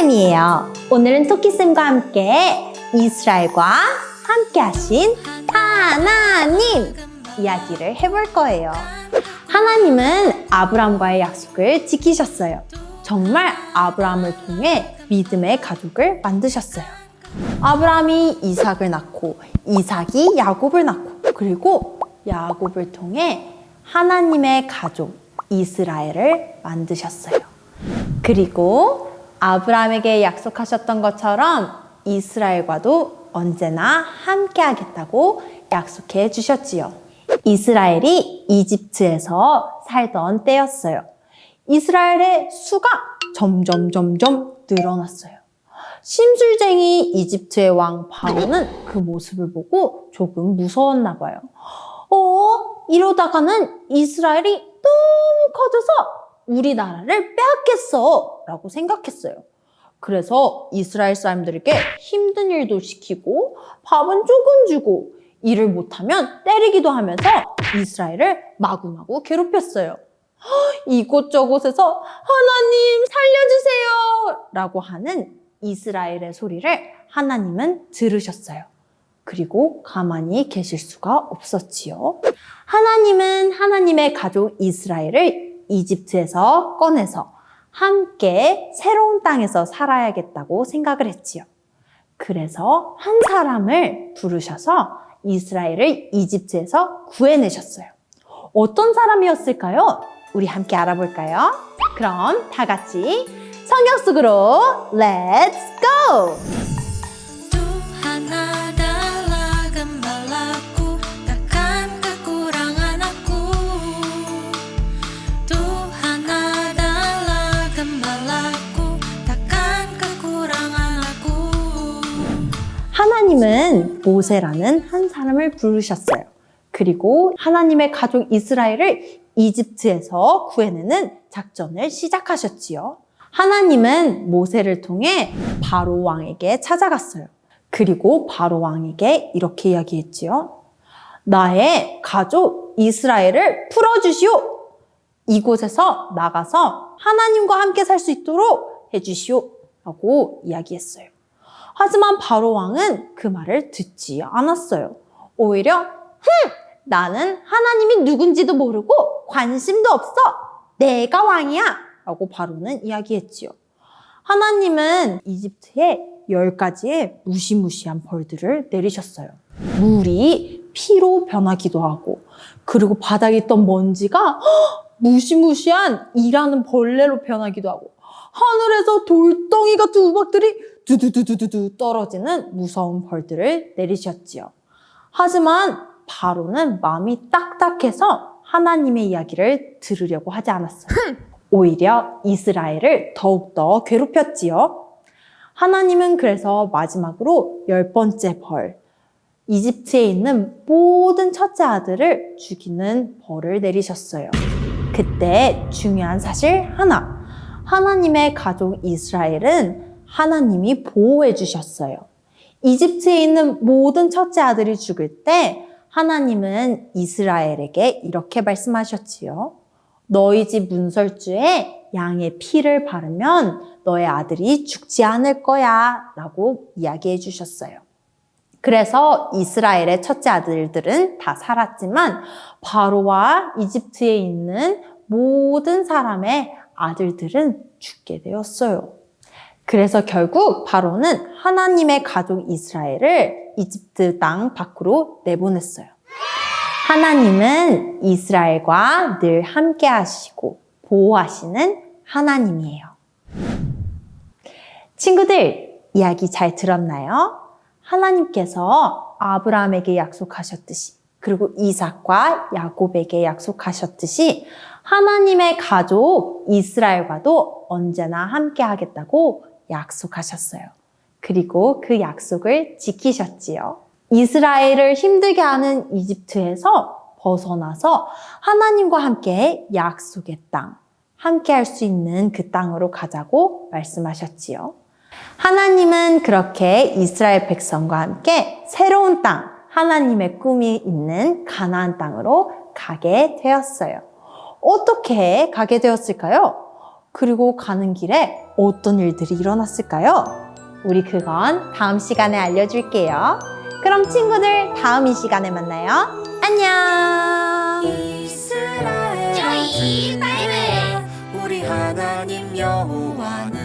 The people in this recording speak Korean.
토끼쌤이에요. 오늘은 토끼쌤과 함께 이스라엘과 함께 하신 하나님 이야기를 해볼 거예요. 하나님은 아브람과의 약속을 지키셨어요. 정말 아브람을 통해 믿음의 가족을 만드셨어요. 아브람이 이삭을 낳고 이삭이 야곱을 낳고 그리고 야곱을 통해 하나님의 가족 이스라엘을 만드셨어요. 그리고 아브라함에게 약속하셨던 것처럼 이스라엘과도 언제나 함께 하겠다고 약속해 주셨지요. 이스라엘이 이집트에서 살던 때였어요. 이스라엘의 수가 점점 점점 늘어났어요. 심술쟁이 이집트의 왕 바로는 그 모습을 보고 조금 무서웠나 봐요. 어? 이러다가는 이스라엘이 너무 커져서 우리나라를 빼앗겠어 라고 생각했어요. 그래서 이스라엘 사람들에게 힘든 일도 시키고 밥은 조금 주고 일을 못하면 때리기도 하면서 이스라엘을 마구마구 괴롭혔어요. 이곳저곳에서 하나님 살려주세요 라고 하는 이스라엘의 소리를 하나님은 들으셨어요. 그리고 가만히 계실 수가 없었지요. 하나님은 하나님의 가족 이스라엘을 이집트에서 꺼내서 함께 새로운 땅에서 살아야겠다고 생각을 했지요. 그래서 한 사람을 부르셔서 이스라엘을 이집트에서 구해내셨어요. 어떤 사람이었을까요? 우리 함께 알아볼까요? 그럼 다 같이 성경 속으로 Let's! 하나님은 모세라는 한 사람을 부르셨어요. 그리고 하나님의 가족 이스라엘을 이집트에서 구해내는 작전을 시작하셨지요. 하나님은 모세를 통해 바로 왕에게 찾아갔어요. 그리고 바로 왕에게 이렇게 이야기했지요. 나의 가족 이스라엘을 풀어주시오. 이곳에서 나가서 하나님과 함께 살 수 있도록 해주시오. 라고 이야기했어요. 하지만 바로 왕은 그 말을 듣지 않았어요. 오히려, 흠! 나는 하나님이 누군지도 모르고 관심도 없어! 내가 왕이야! 라고 바로는 이야기했지요. 하나님은 이집트에 열 가지의 무시무시한 벌들을 내리셨어요. 물이 피로 변하기도 하고, 그리고 바닥에 있던 먼지가 헉! 무시무시한 일하는 벌레로 변하기도 하고, 하늘에서 돌덩이 같은 우박들이 두두두두두 떨어지는 무서운 벌들을 내리셨지요. 하지만 바로는 마음이 딱딱해서 하나님의 이야기를 들으려고 하지 않았어요. 오히려 이스라엘을 더욱더 괴롭혔지요. 하나님은 그래서 마지막으로 열 번째 벌, 이집트에 있는 모든 첫째 아들을 죽이는 벌을 내리셨어요. 그때 중요한 사실 하나. 하나님의 가족 이스라엘은 하나님이 보호해 주셨어요. 이집트에 있는 모든 첫째 아들이 죽을 때 하나님은 이스라엘에게 이렇게 말씀하셨지요. 너희 집 문설주에 양의 피를 바르면 너의 아들이 죽지 않을 거야 라고 이야기해 주셨어요. 그래서 이스라엘의 첫째 아들들은 다 살았지만 바로와 이집트에 있는 모든 사람의 아들들은 죽게 되었어요. 그래서 결국 바로는 하나님의 가족 이스라엘을 이집트 땅 밖으로 내보냈어요. 하나님은 이스라엘과 늘 함께 하시고 보호하시는 하나님이에요. 친구들, 이야기 잘 들었나요? 하나님께서 아브라함에게 약속하셨듯이, 그리고 이삭과 야곱에게 약속하셨듯이, 하나님의 가족 이스라엘과도 언제나 함께 하겠다고 약속하셨어요. 그리고 그 약속을 지키셨지요. 이스라엘을 힘들게 하는 이집트에서 벗어나서 하나님과 함께 약속의 땅, 함께 할 수 있는 그 땅으로 가자고 말씀하셨지요. 하나님은 그렇게 이스라엘 백성과 함께 새로운 땅, 하나님의 꿈이 있는 가나안 땅으로 가게 되었어요. 어떻게 가게 되었을까요? 그리고 가는 길에 어떤 일들이 일어났을까요? 우리 그건 다음 시간에 알려줄게요. 그럼 친구들 다음 이 시간에 만나요. 안녕! 이스라엘 저희 바이블 우리 하나님 여호와는